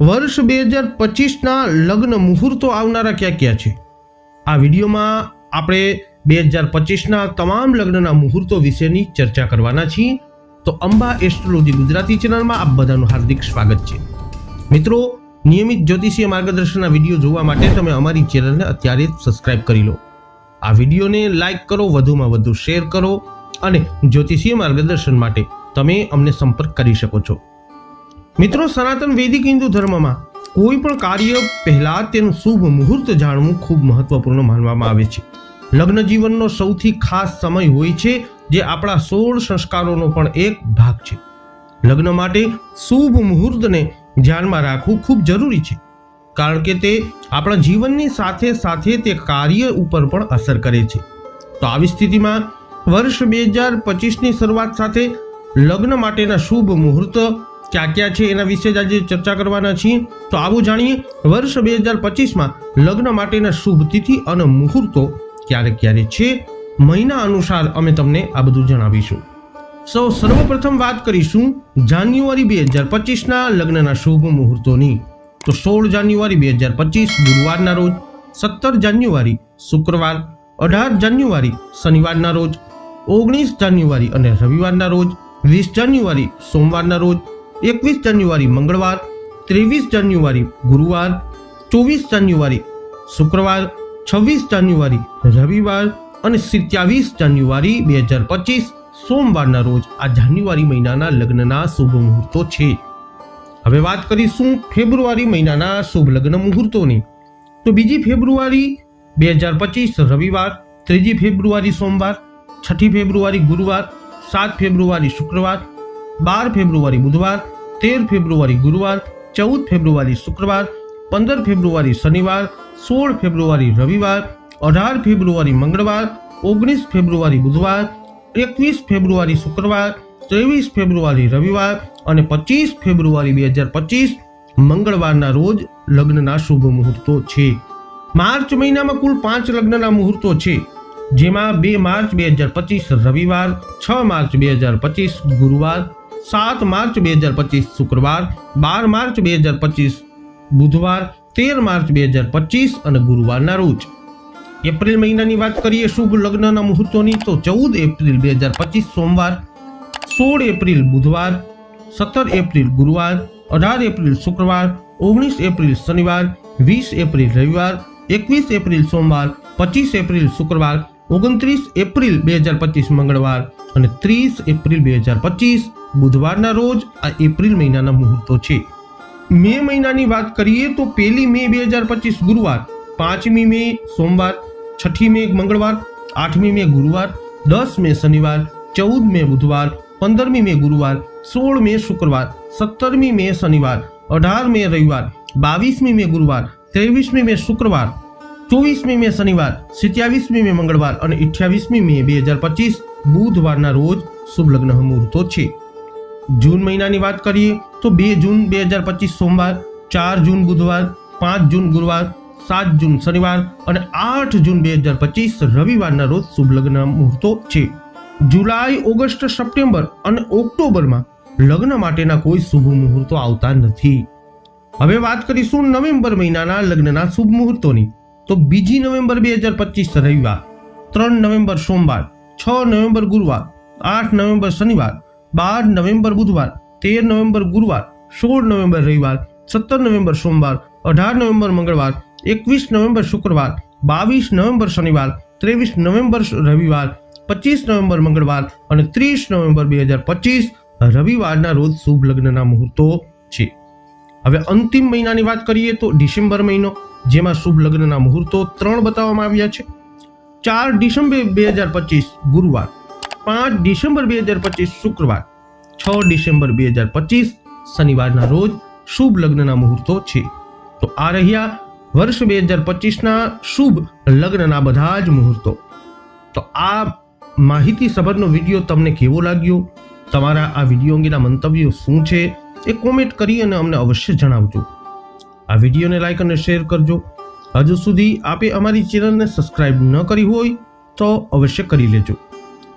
વર્ષ બે હજાર પચીસના લગ્ન મુહૂર્તો આવનારા ક્યાં ક્યાં છે? આ વિડીયોમાં આપણે બે હજાર પચીસના તમામ લગ્નના મુહૂર્તો વિશેની ચર્ચા કરવાના છીએ. તો અંબા એસ્ટ્રોલોજી ગુજરાતી ચેનલમાં આપ બધાનું હાર્દિક સ્વાગત છે. મિત્રો, નિયમિત જ્યોતિષીય માર્ગદર્શનના વીડિયો જોવા માટે તમે અમારી ચેનલને અત્યારે જ સબસ્ક્રાઇબ કરી લો. આ વિડીયોને લાઇક કરો, વધુમાં વધુ શેર કરો અને જ્યોતિષીય માર્ગદર્શન માટે તમે અમને સંપર્ક કરી શકો છો. મિત્રો, સનાતન વૈદિક હિન્દુ ધર્મમાં કોઈ પણ કાર્ય પહેલા તેનું શુભ મુહૂર્ત જાણવું ખૂબ મહત્વપૂર્ણ માનવામાં આવે છે. લગ્ન જીવનનો સૌથી ખાસ સમય હોય છે, જે આપણા સોળ સંસ્કારોનો પણ એક ભાગ છે. લગ્ન માટે શુભ મુહૂર્તને ધ્યાનમાં રાખવું ખૂબ જરૂરી છે, કારણ કે તે આપણા જીવનની સાથે સાથે તે કાર્ય ઉપર પણ અસર કરે છે. તો આવી સ્થિતિમાં વર્ષ બે હજાર પચીસની શરૂઆત સાથે લગ્ન માટેના શુભ મુહૂર્ત ક્યાં ક્યાં છે એના વિશે જ આજે ચર્ચા કરવાના છીએ. તો આવું જાણીએ, વર્ષ બે હજાર પચીસમાં લગ્ન માટેના શુભ તિથિ અને મુહૂર્તો ક્યારે ક્યારે છે, મહિના અનુસાર અમે તમને આ બધું જણાવીશું. સૌ સર્વપ્રથમ વાત કરીશું જાન્યુઆરી બે હજાર પચીસના લગ્નના શુભ મુહૂર્તોની. તો સોળ જાન્યુઆરી બે હજાર પચીસ, ગુરુવારના રોજ, સત્તર જાન્યુઆરી, શુક્રવાર, અઢાર જાન્યુઆરી, શનિવારના રોજ, ઓગણીસ જાન્યુઆરી અને રવિવારના રોજ, વીસ જાન્યુઆરી, સોમવારના રોજ એકવીસ જાન્યુઆરી મંગળવાર, ત્રેવીસ જાન્યુઆરી ગુરુવાર, ચોવીસ જાન્યુઆરી શુક્રવાર, છવ્વીસ જાન્યુઆરી રવિવાર અને સત્યાવીસ જાન્યુઆરી બે હજાર પચીસ સોમવારના રોજ આ જાન્યુઆરી મહિનાના લગ્નના શુભ મુહૂર્તો છે. હવે વાત કરીશું ફેબ્રુઆરી મહિનાના શુભ લગ્ન મુહૂર્તોની. તો બીજી ફેબ્રુઆરી બે હજાર પચીસ રવિવાર, ત્રીજી ફેબ્રુઆરી સોમવાર, છઠ્ઠી ફેબ્રુઆરી ગુરુવાર, સાત ફેબ્રુઆરી શુક્રવાર બાર ફેબ્રુઆરી બુધવાર, તેર ફેબ્રુઆરી ગુરુવાર, ચૌદ ફેબ્રુઆરી શુક્રવાર, પંદર ફેબ્રુઆરી શનિવાર, સોળ ફેબ્રુઆરી રવિવાર, અઢાર ફેબ્રુઆરી મંગળવાર, ઓગણીસ ફેબ્રુઆરી બુધવાર, એકવીસ ફેબ્રુઆરી શુક્રવાર, ત્રેવીસ ફેબ્રુઆરી રવિવાર અને પચીસ ફેબ્રુઆરી બે હજાર પચીસ મંગળવારના રોજ લગ્નના શુભ મુહૂર્તો છે. માર્ચ મહિનામાં કુલ પાંચ લગ્નના મુહૂર્તો છે, જેમાં બે માર્ચ બે હજાર પચીસ રવિવાર, છ માર્ચ બે હજાર પચીસ ગુરુવાર સાત માર્ચ બે હજાર પચીસ શુક્રવાર, બાર માર્ચ બે હજાર પચીસ બુધવાર, તેર માર્ચ બે હજાર પચીસ અને ગુરુવારના રોજ. એપ્રિલ મહિનાની વાત કરીએ શુભ લગ્નના મુહૂર્તોની, તો ચૌદ એપ્રિલ બે હજાર પચીસ સોમવાર, સોળ એપ્રિલ બુધવાર, સત્તર એપ્રિલ ગુરુવાર, અઢાર એપ્રિલ શુક્રવાર, ઓગણીસ એપ્રિલ શનિવાર, વીસ એપ્રિલ રવિવાર, એકવીસ એપ્રિલ સોમવાર, પચીસ એપ્રિલ શુક્રવાર, ઓગણત્રીસ એપ્રિલ બે હજાર પચીસ મંગળવાર અને ત્રીસ એપ્રિલ બે હજાર પચીસ બુધવારના રોજ આ એપ્રિલ મહિનાના મુહૂર્તો છે. મે મહિનાની વાત કરીએ તો પહેલી મે બે હજાર પચીસ ગુરુવાર, પાંચમી મે સોમવાર, છઠ્ઠી મે મંગળવાર, આઠમી મે ગુરુવાર, દસ મે શનિવાર, ચૌદ મે બુધવાર, પંદરમી મે ગુરુવાર, સોળ મે શુક્રવાર, સત્તરમી મે શનિવાર, અઢાર મે રવિવાર, બાવીસમી મે ગુરુવાર, ત્રેવીસમી મે શુક્રવાર, ચોવીસમી મે શનિવાર, સિત્યાવીસમી મે મંગળવાર અને અઠ્યાવીસમી મે બે હજાર પચીસ બુધવારના રોજ શુભ લગ્ન મુહૂર્તો છે. જૂન મહિનાની વાત કરીએ તો બે જૂન બે હજાર પચીસ સોમવાર, ચાર જૂન બુધવાર, પાંચ જૂન ગુરુવાર, સાત જૂન શનિવાર અને આઠ જૂન બે હજાર પચીસ રવિવારના રોજ શુભ લગ્ન મુહૂર્તો છે. જુલાઈ, ઓગસ્ટ, સપ્ટેમ્બર અને ઓક્ટોબરમાં લગ્ન માટેના કોઈ શુભ મુહૂર્તો આવતા નથી. હવે વાત કરીશું નવેમ્બર મહિનાના લગ્નના શુભ મુહૂર્તોની. તો બીજી નવેમ્બર બે હજાર પચીસ રવિવાર, ત્રણ નવેમ્બર સોમવાર, છ નવેમ્બર ગુરુવાર, આઠ નવેમ્બર શનિવાર બાર નવેમ્બર બુધવાર, તેર નવેમ્બર ગુરુવાર, સોળ નવેમ્બર રવિવાર, સત્તર નવેમ્બર સોમવાર, અઢાર નવેમ્બર મંગળવાર, એકવીસ નવેમ્બર શુક્રવાર, બાવીસ નવેમ્બર શનિવાર, ત્રેવીસ નવેમ્બર રવિવાર, પચીસ નવેમ્બર મંગળવાર અને ત્રીસ નવેમ્બર બે હજાર પચીસ રવિવારના રોજ શુભ લગ્નના મુહૂર્તો છે. હવે અંતિમ મહિનાની વાત કરીએ તો ડિસેમ્બર મહિનો, જેમાં શુભ લગ્નના મુહૂર્તો ત્રણ બતાવવામાં આવ્યા છે. ચાર ડિસેમ્બર બે હજાર પચીસ ગુરુવાર પાંચ ડિસેમ્બર બે હજાર પચીસ શુક્રવાર. છ ડિસેમ્બર બે હજાર પચીસ શનિવારના રોજ શુભ લગ્નના મુહૂર્તો છે. તો આ રહ્યા વર્ષ બે હજાર પચીસના શુભ લગ્નના બધા જ મુહૂર્તો. તો આ માહિતી સભરનો વીડિયો તમને કેવો લાગ્યો? તમારા આ વીડિયો અંગેના મંતવ્યો શું છે? એ કોમેન્ટ કરી અને અમને અવશ્ય જણાવજો. આ વિડીયોને લાઈક અને શેર કરજો. હજુ સુધી આપે અમારી ચેનલને સબસ્ક્રાઇબ ન કરી હોય તો અવશ્ય કરી લેજો.